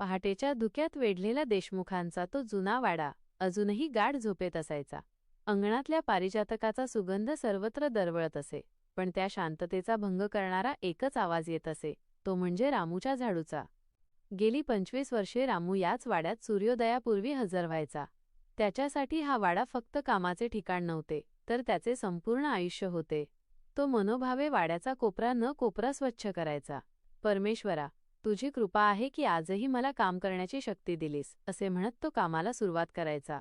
पहाटेच्या धुक्यात वेढलेला देशमुखांचा तो जुना वाडा अजूनही गाढ झोपेत असायचा. अंगणातल्या पारिजातकाचा सुगंध सर्वत्र दरवळत असे पण त्या शांततेचा भंग करणारा एकच आवाज येत असे तो म्हणजे रामूच्या झाडूचा. गेली पंचवीस वर्षे रामू याच वाड्यात सूर्योदयापूर्वी हजर व्हायचा. त्याच्यासाठी हा वाडा फक्त कामाचे ठिकाण नव्हते तर त्याचे संपूर्ण आयुष्य होते. तो मनोभावे वाड्याचा कोपरा न कोपरा स्वच्छ करायचा. परमेश्वरा तुझी कृपा आहे की आजही मला काम करण्याची शक्ती दिलीस असे म्हणत तो कामाला सुरुवात करायचा.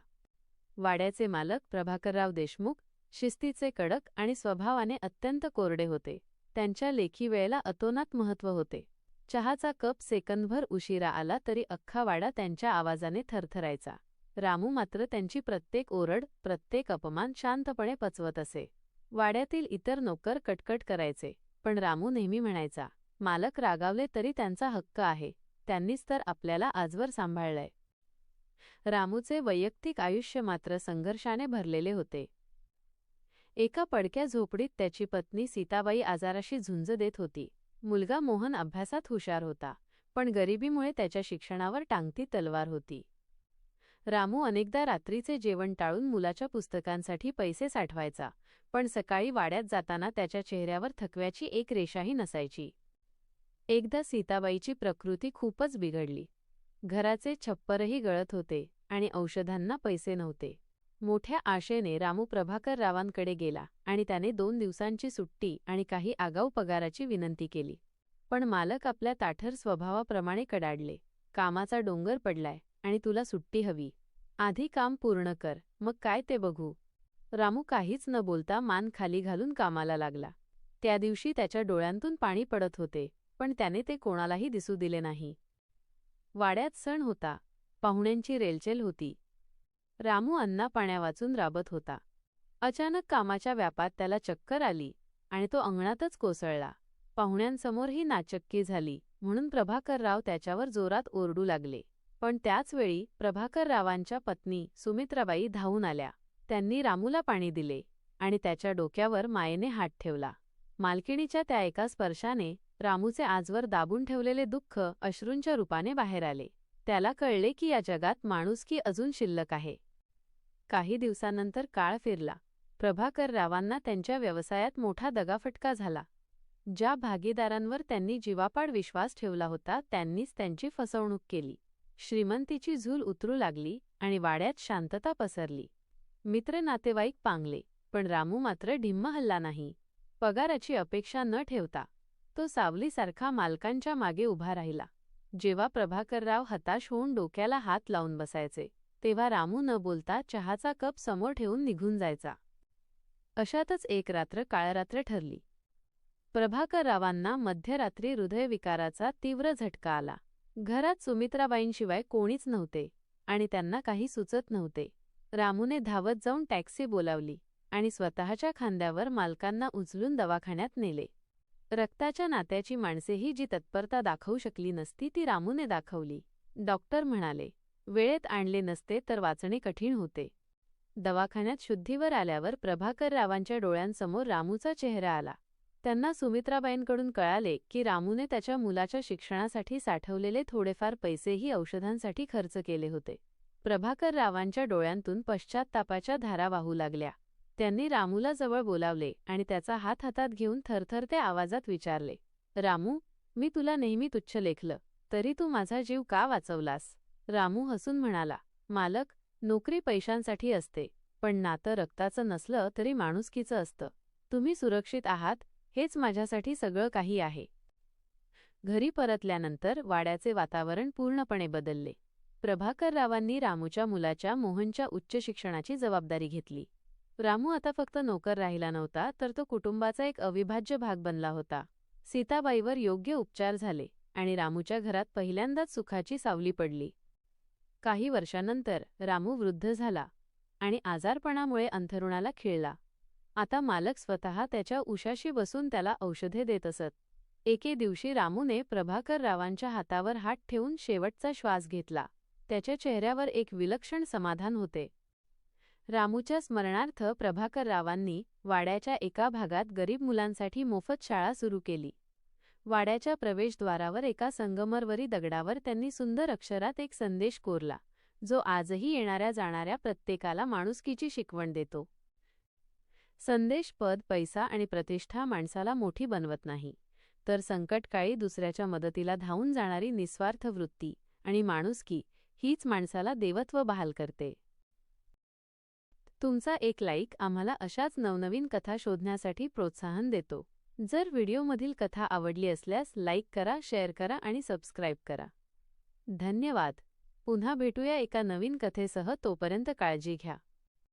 वाड्याचे मालक प्रभाकरराव देशमुख शिस्तीचे कडक आणि स्वभावाने अत्यंत कोरडे होते. त्यांच्या लेखी वेळेला अतोनात महत्त्व होते. चहाचा कप सेकंदभर उशिरा आला तरी अख्खा वाडा त्यांच्या आवाजाने थरथरायचा. रामू मात्र त्यांची प्रत्येक ओरड प्रत्येक अपमान शांतपणे पचवत असे. वाड्यातील इतर नोकर कटकट करायचे पण रामू नेहमी म्हणायचा मालक रागावले तरी त्यांचा हक्क आहे. त्यांनीच तर आपल्याला आजवर सांभाळलंय. रामूचे वैयक्तिक आयुष्य मात्र संघर्षाने भरलेले होते. एका पडक्या झोपडीत त्याची पत्नी सीताबाई आजाराशी झुंज देत होती. मुलगा मोहन अभ्यासात हुशार होता पण गरिबीमुळे त्याच्या शिक्षणावर टांगती तलवार होती. रामू अनेकदा रात्रीचे जेवण टाळून मुलाच्या पुस्तकांसाठी पैसे साठवायचा पण सकाळी वाड्यात जाताना त्याच्या चेहऱ्यावर थकव्याची एक रेषाही नसायची. एकदा सीताबाईची प्रकृती खूपच बिघडली. घराचे छप्परही गळत होते आणि औषधांना पैसे नव्हते. मोठ्या आशेने रामू प्रभाकर रावांकडे गेला आणि त्याने दोन दिवसांची सुट्टी आणि काही आगाऊ पगाराची विनंती केली. पण मालक आपल्या ताठर स्वभावाप्रमाणे कडाडले. कामाचा डोंगर पडलाय आणि तुला सुट्टी हवी. आधी काम पूर्ण कर मग काय ते बघू. रामू काहीच न बोलता मान खाली घालून कामाला लागला. त्या दिवशी त्याच्या डोळ्यांतून पाणी पडत होते. पण त्याने ते कोणालाही दिसू दिले नाही. वाड्यात सण होता. पाहुण्यांची रेलचेल होती. रामू अन्ना पाण्या वाचून राबत होता. अचानक कामाच्या व्यापात त्याला चक्कर आली आणि तो अंगणातच कोसळला. पाहुण्यांसमोरही नाचक्की झाली म्हणून प्रभाकरराव त्याच्यावर जोरात ओरडू लागले. पण त्याचवेळी प्रभाकररावांच्या पत्नी सुमित्राबाई धावून आल्या. त्यांनी रामूला पाणी दिले आणि त्याच्या डोक्यावर मायेने हात ठेवला. मालकिणीच्या त्या एका स्पर्शाने रामूचे आजवर दाबून ठेवलेले दुःख अश्रूंच्या रूपाने बाहेर आले. त्याला कळले की या जगात माणुसकी अजून शिल्लक आहे. काही दिवसानंतर काळ फिरला. प्रभाकर रावांना त्यांच्या व्यवसायात मोठा दगाफटका झाला. ज्या भागीदारांवर त्यांनी जीवापाड विश्वास ठेवला होता त्यांनीच त्यांची फसवणूक केली. श्रीमंतीची झूल उतरू लागली आणि वाड्यात शांतता पसरली. मित्र नातेवाईक पांगले पण रामू मात्र ढिम्म हल्ला नाही. पगाराची अपेक्षा न ठेवता तो सावलीसारखा मालकांच्या मागे उभा राहिला. जेव्हा प्रभाकरराव हताश होऊन डोक्याला हात लावून बसायचे तेव्हा रामू न बोलता चहाचा कप समोर ठेवून निघून जायचा. अशातच एक रात्र काळरात्र ठरली. प्रभाकररावांना मध्यरात्री हृदयविकाराचा तीव्र झटका आला. घरात सुमित्राबाईंशिवाय कोणीच नव्हते आणि त्यांना काही सुचत नव्हते. रामूने धावत जाऊन टॅक्सी बोलावली आणि स्वतःच्या खांद्यावर मालकांना उचलून दवाखान्यात नेले. रक्ताच्या नात्याची माणसेही जी तत्परता दाखवू शकली नसती ती रामूने दाखवली. डॉक्टर म्हणाले वेळेत आणले नसते तर वाचणे कठीण होते. दवाखान्यात शुद्धीवर आल्यावर प्रभाकर रावांच्या डोळ्यांसमोर रामूचा चेहरा आला. त्यांना सुमित्राबाईंकडून कळाले की रामूने त्याच्या मुलाच्या शिक्षणासाठी साठवलेले थोडेफार पैसेही औषधांसाठी खर्च केले होते. प्रभाकर रावांच्या डोळ्यांतून पश्चात्तापाच्या धारा वाहू लागल्या. त्यांनी रामूला जवळ बोलावले आणि त्याचा हात हातात घेऊन थरथरत्या आवाजात विचारले रामू मी तुला नेहमी तुच्छ लेखलं तरी तू माझा जीव का वाचवलास? रामू हसून म्हणाला मालक नोकरी पैशांसाठी असते पण नातं रक्ताचं नसलं तरी माणुसकीचं असतं. तुम्ही सुरक्षित आहात हेच माझ्यासाठी सगळं काही आहे. घरी परतल्यानंतर वाड्याचे वातावरण पूर्णपणे बदलले. प्रभाकर रावांनी रामूच्या मुलाच्या मोहनच्या उच्च शिक्षणाची जबाबदारी घेतली. रामू आता फक्त नोकर राहिला नव्हता तर तो कुटुंबाचा एक अविभाज्य भाग बनला होता. सीताबाईवर योग्य उपचार झाले आणि रामूच्या घरात पहिल्यांदाच सुखाची सावली पडली. काही वर्षानंतर रामू वृद्ध झाला आणि आजारपणामुळे अंथरुणाला खिळला. आता मालक स्वतः त्याच्या उशाशी बसून त्याला औषधे देत असत. एके दिवशी रामूने प्रभाकर रावांच्या हातावर हात ठेवून शेवटचा श्वास घेतला. त्याच्या चेहऱ्यावर एक विलक्षण समाधान होते. रामूच्या स्मरणार्थ प्रभाकर रावांनी वाड्याच्या एका भागात गरीब मुलांसाठी मोफत शाळा सुरू केली. वाड्याच्या प्रवेशद्वारावर एका संगमरवरी दगडावर त्यांनी सुंदर अक्षरात एक संदेश कोरला जो आजही येणाऱ्या जाणाऱ्या प्रत्येकाला माणुसकीची शिकवण देतो. संदेश पद पैसा आणि प्रतिष्ठा माणसाला मोठी बनवत नाही तर संकटकाळी दुसऱ्याच्या मदतीला धावून जाणारी निस्वार्थ वृत्ती आणि माणुसकी हीच माणसाला देवत्व बहाल करते. तुमचा एक लाईक आम्हाला अशाच नवनवीन कथा शोधण्यासाठी प्रोत्साहन देतो. जर व्हिडिओमधील कथा आवडली असल्यास लाईक करा शेअर करा आणि सबस्क्राईब करा. धन्यवाद. पुन्हा भेटूया एका नवीन कथेसह तोपर्यंत काळजी घ्या.